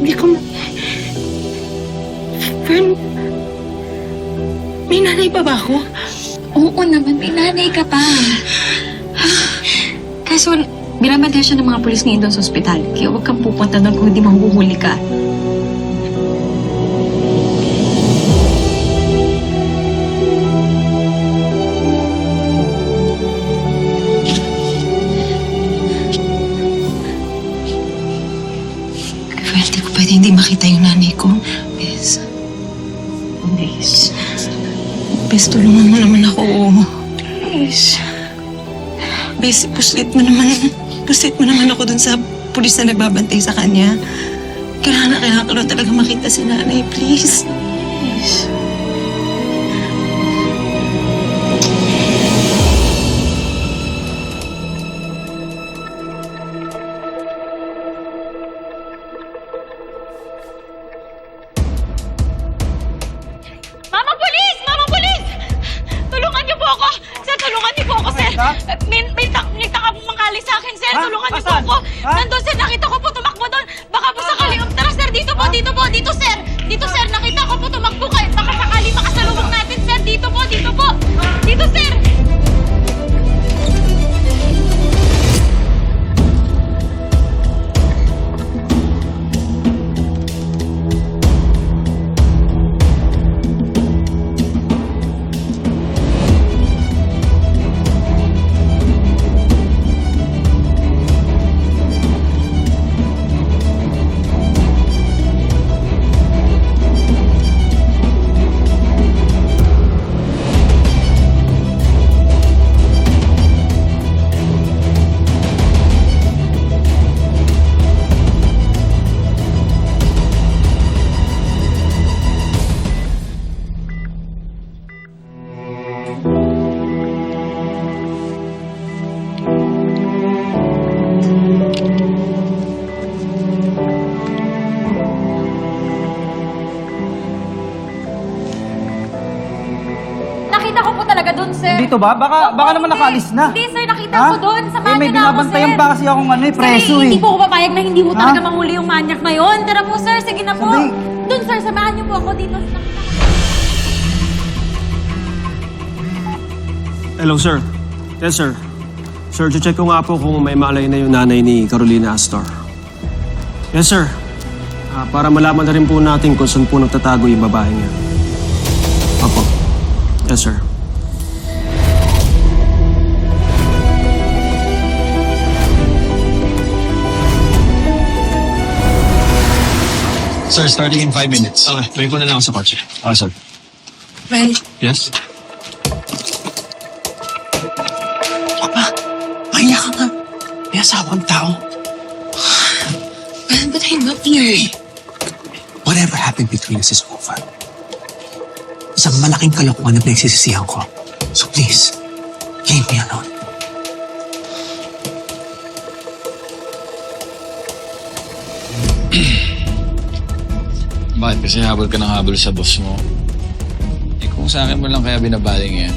Hindi ko... Fern... May nanay pa ba ako? Oo naman, may nanay ka pa. Kaso, binabantayan siya ng mga pulis ngayon doon sa ospital. Kaya huwag kang pupunta doon kung hindi mahuhuli ka. Hindi makita yung nanay ko. Bes. Bes. Bes, tulungan mo naman ako. Bes. Bes, puslit mo naman. Puslit mo naman ako dun sa pulis na nagbabantay sa kanya. Kailangan na kailangan ko talaga makita si nanay. Please. Po ako! Sir, tulungan niyo po ako, sir! Eh, May, may, tak, may taka po mangkali sa akin, sir! Ha? Tulungan niyo po ako! Nandun, sir! Nakita ko po tumakbo doon! Baka po sakali... Tara, sir! Dito po! Dito po! Dito, sir! Dito, sir! Nakita ko po tumakbo kayo! Baka sakali makasalubong natin, sir! Dito po! Dito po! Dito, sir! Nakita ko po talaga doon, sir. Dito ba? Baka, baka naman nakaalis na. Hindi, sir. Nakita Ha? ko doon. Samahan eh, may na ako, binabantayan sir. pa kasi akong ano eh, preso Sir, eh. hindi po ako papayag na hindi mo Ha? talaga mahuli yung manyak na yon. Tara po, sir. Sige na po. Sabi- Doon, sir. Samahan niyo po ako dito. Nakita ko. Hello, sir. Yes, sir. Sir, check ko nga po kung may malay na yung nanay ni Carolina Astor. Yes, sir. Ah, para malaman na rin po natin kung saan po nagtatago yung babae niya. Yes, sir. Sir, starting in five minutes. Okay, tuwing ko na lang ako sa kotse. Ah, sir. Fern, Yes? pahiya ka nga. May asawang tao. Fern, but I love you. Whatever happened between us is over. Isang malaking kalokohan na pinagsisisihan ko. So please, leave me alone. Bakit kasi habol ka ng habol sa boss mo? Eh kung sa akin mo lang kaya binabaling yan.